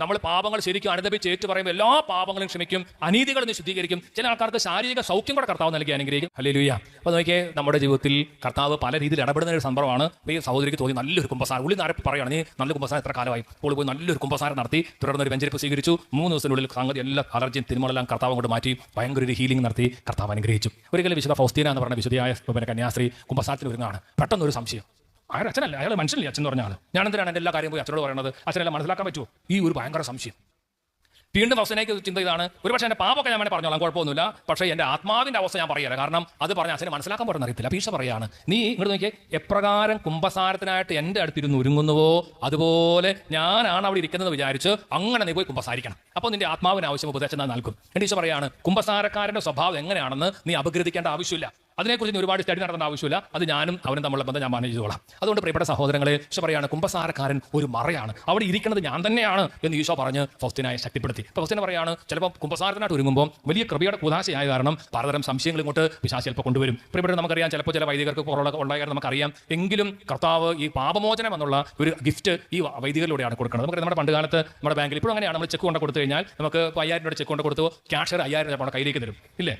നമ്മൾ പാപങ്ങൾ ശരിക്കും അനുദപിച്ച് ഏറ്റു പറയുമ്പോൾ എല്ലാ പാപങ്ങളും ക്ഷമിക്കും അനീതികൾ ശുദ്ധീകരിക്കും. ചില ആൾക്കാർക്ക് ശാരീരിക സൗഖ്യം കൂടെ കർത്താവ് നൽകി അനുഗ്രഹിക്കും. ഹല്ലേലൂയ. അപ്പോൾ നോക്കിയേ നമ്മുടെ ജീവിതത്തിൽ കർത്താവ് പല രീതിയിൽ ഇടപെടുന്ന ഒരു സംഭവമാണ് ഈ സഹോദരിക്ക് തോന്നി നല്ലൊരു കുമ്പസാരം. ഉള്ളി നാരപ്പ് പറയുകയാണ് നീ നല്ല കുമ്പസാരം എത്ര കാലമായി. അപ്പോൾ പോയി നല്ലൊരു കുമ്പസാരം നടത്തി തുടർന്ന് ഒരു വെഞ്ചരിപ്പ് സ്വീകരിച്ചു. മൂന്ന് ദിവസത്തിനുള്ളിൽ സംഗതി എല്ലാ അലർജിയും തിരുമലെല്ലാം കർത്താവ് കൊണ്ട് മാറ്റി ഭയങ്കര ഒരു ഹീലിംഗ് നടത്തി കർത്താവ് അനുഗ്രഹിച്ചു. ഒരിക്കലും വിശുദ്ധ ഫൗസ്തീന എന്ന് പറഞ്ഞ വിശുദ്ധിയായ കന്യാസ്ത്രീ കുമ്പസാരത്തിന് ഒരുങ്ങാണ് പെട്ടെന്ന് ഒരു സംശയം. അയാൾ അച്ഛനല്ല അയാൾ മനുഷ്യനല്ലേ അച്ഛൻ എന്ന് പറഞ്ഞ ആൾ ഞാൻ എന്തിനാണ് എന്റെ എല്ലാ കാര്യം പോയി അച്ഛനോട് പറയുന്നത് അച്ഛനെല്ലാം മനസ്സിലാക്കാൻ പറ്റുമോ ഈ ഒരു ഭയങ്കര സംശയം. വീണ്ടും അവസ്ഥയിലേക്ക് ചിന്ത ഇതാണ്. ഒരുപക്ഷെ എന്റെ പാപമൊക്കെ ഞാൻ വേണേൽ പറഞ്ഞോളാം കുഴപ്പമൊന്നുമില്ല. പക്ഷേ എന്റെ ആത്മാവിന്റെ അവസ്ഥ ഞാൻ പറയില്ല. കാരണം അത് പറഞ്ഞ അച്ഛനെ മനസ്സിലാക്കാൻ പറ്റുന്ന അറിയത്തില്ല. പീഷ പറയാണ് നീ ഇങ്ങോട്ട് നോക്കിയേ എപ്രകാരം കുംഭസാരത്തിനായിട്ട് എന്റെ അടുത്തിരുന്ന് ഒരുങ്ങുന്നുവോ? അതുപോലെ ഞാനാണ് അവിടെ ഇരിക്കുന്നത് വിചാരിച്ച് അങ്ങനെ നീ പോയി കുംഭസാരിക്കണം. അപ്പോൾ നിന്റെ ആത്മാവിന് ആവശ്യം ഉപദേശം നൽകും. എന്റെ ഈശോ പറയാണ് കുംഭസാരക്കാരന്റെ സ്വഭാവം എങ്ങനെയാണെന്ന് നീ അപഗ്രഥിക്കേണ്ട ആവശ്യമില്ല. അതിനെക്കുറിച്ച് ഒരുപാട് സ്റ്റഡി നടത്തേണ്ട ആവശ്യമില്ല. അത് ഞാനും അവനും തമ്മിലുള്ള ബന്ധം ഞാൻ മാനേജ് ചെയ്തോളാം. അതുകൊണ്ട് പ്രിയപ്പെട്ട സഹോദരങ്ങളെ ഈശോ പറയാണ് കുംഭസാരക്കാരൻ ഒരു മറയാണ്. അവിടെ ഇരിക്കുന്നത് ഞാൻ തന്നെയാണ് എന്ന് ഈശോ പറഞ്ഞ് ഫസ്റ്റിനായി ശക്തിപ്പെടുത്തി. അപ്പോൾ ഫസ്റ്റിനെ പറയാണ് ചിലപ്പോൾ കുംഭസാരത്തിനായിട്ട് ഒരുങ്ങുമ്പോൾ വലിയ കൃപയുടെ കുതാശയായ കാരണം പലതരം സംശയങ്ങൾ ഇങ്ങോട്ട് പിശാച് ചിലപ്പോൾ കൊണ്ടുവരും. പ്രിയപ്പെട്ട നമുക്കറിയാം ചിലപ്പോൾ ചില വൈദികർക്ക് കുറവുള്ള ഉണ്ടായാലും നമുക്കറിയാം. എങ്കിലും കർത്താവ് ഈ പാപമോചനം എന്നുള്ള ഒരു ഗിഫ്റ്റ് ഈ വൈദികരിലൂടെയാണ് കൊടുക്കുന്നത്. നമുക്ക് നമ്മുടെ പണ്ടുകാലത്ത് നമ്മുടെ ബാങ്കിൽ ഇപ്പോഴും അങ്ങനെയാണ്. നമ്മൾ ചെക്ക് കൊണ്ട് കൊടുത്തു കഴിഞ്ഞാൽ നമുക്ക് ഇപ്പോൾ അയ്യായിരം രൂപ ചെക്ക് കൊണ്ട് കൊടുത്തു ക്യാഷർ അയ്യായിരം രൂപ കയ്യിലേക്ക് തരും. ഇല്ലേ?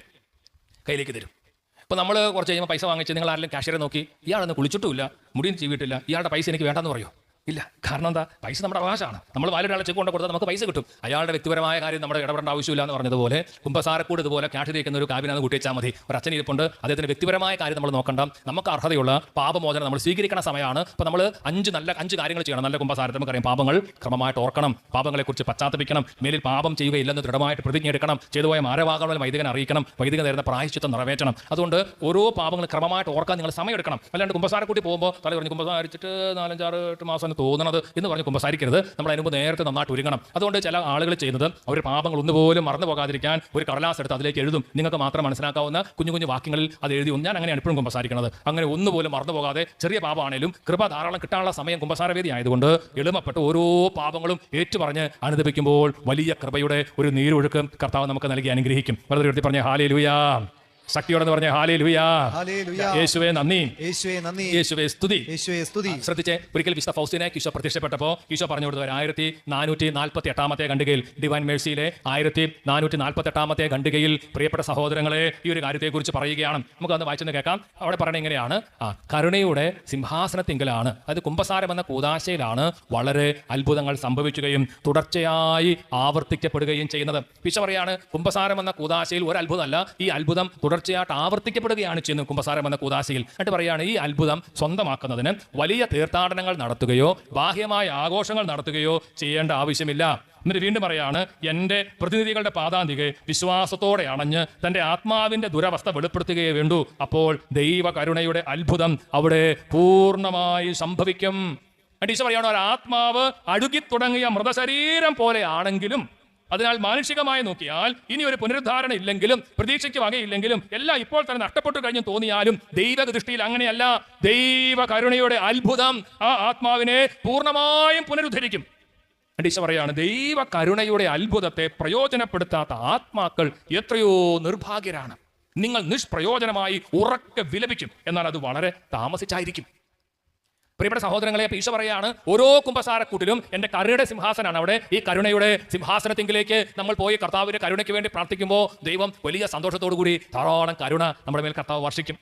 കയ്യിലേക്ക് തരും. ഇപ്പോൾ നമ്മൾ കുറച്ച് കഴിയുമ്പോൾ പൈസ വാങ്ങിച്ച് നിങ്ങൾ ആരെങ്കിലും കാഷ്യറെ നോക്കി ഇയാളൊന്ന് കുളിച്ചിട്ടുമില്ല മുടിയും ചീവിട്ടില്ല ഇയാളുടെ പൈസ എനിക്ക് വേണ്ടെന്ന് പറയോ? ഇല്ല കാരണം എന്താ? പൈസ നമ്മുടെ അവകാശമാണ്. നമ്മൾ വാലൊരാളെ ചെക്ക് കൊണ്ട് കൊടുത്താൽ നമുക്ക് പൈസ കിട്ടും. അയാളുടെ വ്യക്തിപരമായ കാര്യം നമ്മുടെ ഇടപെടേണ്ട ആവശ്യമില്ല എന്ന് പറഞ്ഞതുപോലെ കുമ്പസാരക്കൂട് ഇതുപോലെ കാഷ് തേക്കുന്ന ഒരു കാബിനാന്ന് കൂട്ടിച്ചാൽ മതി. ഒരു അച്ഛൻ ഇരിപ്പുണ്ട്. അദ്ദേഹത്തിന്റെ വ്യക്തിപരമായ കാര്യം നമ്മൾ നോക്കണ്ട. നമുക്ക് അർഹതയുള്ള പാപമോചനം നമ്മൾ സ്വീകരിക്കുന്ന സമയമാണ്. അപ്പോൾ നമ്മൾ അഞ്ച് നല്ല അഞ്ച് കാര്യങ്ങൾ ചെയ്യണം. നല്ല കുമ്പസാരത്തിൽ നമുക്കറിയാം പാപങ്ങൾ ക്രമമായിട്ട് ഓർക്കണം. പാപങ്ങളെക്കുറിച്ച് പശ്ചാത്തപിക്കണം. മേലിൽ പാപം ചെയ്യുകയില്ലെന്ന് ദൃഢമായിട്ട് പ്രതിജ്ഞ എടുക്കണം. ചെയ്തുപോയ മാരവാഹങ്ങളിൽ വൈദികൻ അറിയിക്കണം. വൈദികൻ തരുന്ന പ്രായശ്ചിത്വം നിറവേറ്റണം. അതുകൊണ്ട് ഓരോ പാപങ്ങൾ ക്രമമായിട്ട് ഓർക്കാൻ നിങ്ങൾ സമയം എടുക്കണം. അല്ലാണ്ട് കുമ്പസാരക്കൂട്ടി പോകുമ്പോൾ തല പറഞ്ഞ് കുമ്പസാരിച്ചിട്ട് നാലഞ്ചാറ് എട്ട് മാസം തോന്നുന്നത് എന്ന് പറഞ്ഞ് കുമ്പസാരിക്കരുത്. നമ്മൾ അതിനുമ്പോൾ നേരത്തെ നന്നായിട്ട് ഒരുങ്ങണം. അതുകൊണ്ട് ചില ആളുകൾ ചെയ്യുന്നത് അവർ പാപങ്ങൾ ഒന്നുപോലും മറന്നു പോകാതിരിക്കാൻ ഒരു കടലാസ് എടുത്ത് അതിലേക്ക് എഴുതും. നിങ്ങൾക്ക് മാത്രം മനസ്സിലാക്കാവുന്ന കുഞ്ഞു കുഞ്ഞു വാക്യങ്ങളിൽ അത് എഴുതി ഞാൻ അങ്ങനെയാണ് എപ്പോഴും കുമ്പസാരിക്കുന്നത് അങ്ങനെ ഒന്നുപോലും മറന്നു പോകാതെ ചെറിയ പാപമാണേലും കൃപ ധാരാളം കിട്ടാനുള്ള സമയം കുമ്പസാരവേദി ആയതുകൊണ്ട് എളുപ്പപ്പെട്ട് ഓരോ പാപങ്ങളും ഏറ്റുപറഞ്ഞ് അനുദപിക്കുമ്പോൾ വലിയ കൃപയുടെ ഒരു നീരൊഴുക്ക് കർത്താവ് നമുക്ക് നൽകി അനുഗ്രഹിക്കും. വളരെ എടുത്തി പറഞ്ഞ ഹാലേ ശക്തിയോടെന്ന് പറഞ്ഞ ഹാലേ ലുയാ യേശുവേ നന്ദി. യേശുവേ നന്ദി. യേശുവേ സ്തുതി. യേശുവേ സ്തുതി. ശ്രദ്ധിച്ച് ഒരിക്കൽ വിശുദ്ധ ഫൗസ്റ്റിനെ ഈശോ പ്രത്യക്ഷപ്പെട്ടപ്പോൾ ഈശോ പറഞ്ഞു കൊടുത്തവർ ആയിരത്തി നാനൂറ്റി നാൽപ്പത്തി എട്ടാമത്തെ ഖണ്ഡികയിൽ ഡിവൈൻ മേഴ്സിയിലെ ആയിരത്തി നാനൂറ്റി നാൽപ്പത്തി എട്ടാമത്തെ ഖണ്ഡികയിൽ പ്രിയപ്പെട്ട സഹോദരങ്ങളെ ഈ ഒരു കാര്യത്തെക്കുറിച്ച് പറയുകയാണ്. നമുക്ക് അന്ന് വായിച്ചെന്ന് കേൾക്കാം. അവിടെ പറയുന്നത് ഇങ്ങനെയാണ് ആ കരുണയുടെ സിംഹാസനത്തിങ്കിലാണ് അത് കുംഭസാരം എന്ന കൂതാശയിലാണ് വളരെ അത്ഭുതങ്ങൾ സംഭവിക്കുകയും തുടർച്ചയായി ആവർത്തിക്കപ്പെടുകയും ചെയ്യുന്നത്. പിശ പറയാണ് കുംഭസാരം എന്ന കൂതാശയിൽ ഒരു അത്ഭുതമല്ല ഈ അത്ഭുതം തുടർച്ചയായിട്ട് ആവർത്തിക്കപ്പെടുകയാണ് ചെയ്യുന്നത്. കുംഭസാരം എന്ന കൂതാശയിൽ. എന്നിട്ട് പറയുകയാണ് ഈ അത്ഭുതം സ്വന്തമാക്കുന്നതിന് വലിയ തീർത്ഥാടനങ്ങൾ നടത്തുകയോ ബാഹ്യമായ ആഘോഷങ്ങൾ നടത്തുകയോ ചെയ്യേണ്ട ആവശ്യമില്ല. എന്നിട്ട് വീണ്ടും പറയാണ് എന്റെ പ്രതിനിധികളുടെ പാതാന്തികെ വിശ്വാസത്തോടെ അണഞ്ഞ് തന്റെ ആത്മാവിന്റെ ദുരവസ്ഥ വെളിപ്പെടുത്തുകയേ വേണ്ടൂ. അപ്പോൾ ദൈവ കരുണയുടെ അത്ഭുതം അവിടെ പൂർണമായി സംഭവിക്കും. ടീച്ചർ പറയാണ് ഒരാത്മാവ് അഴുകി തുടങ്ങിയ മൃതശരീരം പോലെ ആണെങ്കിലും അതിനാൽ മാനുഷികമായി നോക്കിയാൽ ഇനി ഒരു പുനരുദ്ധാരണ ഇല്ലെങ്കിലും പ്രതീക്ഷയ്ക്ക് വകയില്ലെങ്കിലും എല്ലാം ഇപ്പോൾ തന്നെ നഷ്ടപ്പെട്ടു കഴിഞ്ഞു തോന്നിയാലും ദൈവ ദൃഷ്ടിയിൽ അങ്ങനെയല്ല. ദൈവ കരുണയുടെ അത്ഭുതം ആ ആത്മാവിനെ പൂർണമായും പുനരുദ്ധരിക്കും. അഡീഷ പറയാണ് ദൈവ കരുണയുടെ അത്ഭുതത്തെ പ്രയോജനപ്പെടുത്താത്ത ആത്മാക്കൾ എത്രയോ നിർഭാഗ്യരാണ്. നിങ്ങൾ നിഷ്പ്രയോജനമായി ഉറക്കെ വിലപിക്കും എന്നാൽ അത് വളരെ താമസിച്ചായിരിക്കും. പ്രിയപ്പെട്ട സഹോദരങ്ങളെ ഈശോ പറയാണ് ഓരോ കുംഭസാരക്കൂട്ടിലും എന്റെ കരുണയുടെ സിംഹാസനാണ് അവിടെ. ഈ കരുണയുടെ സിംഹാസനത്തിങ്കിലേക്ക് നമ്മൾ പോയി കർത്താവിന്റെ കരുണയ്ക്ക് വേണ്ടി പ്രാർത്ഥിക്കുമ്പോൾ ദൈവം വലിയ സന്തോഷത്തോടു കൂടി ധാരാളം കരുണ നമ്മുടെ മേൽ കർത്താവ് വർഷിക്കും.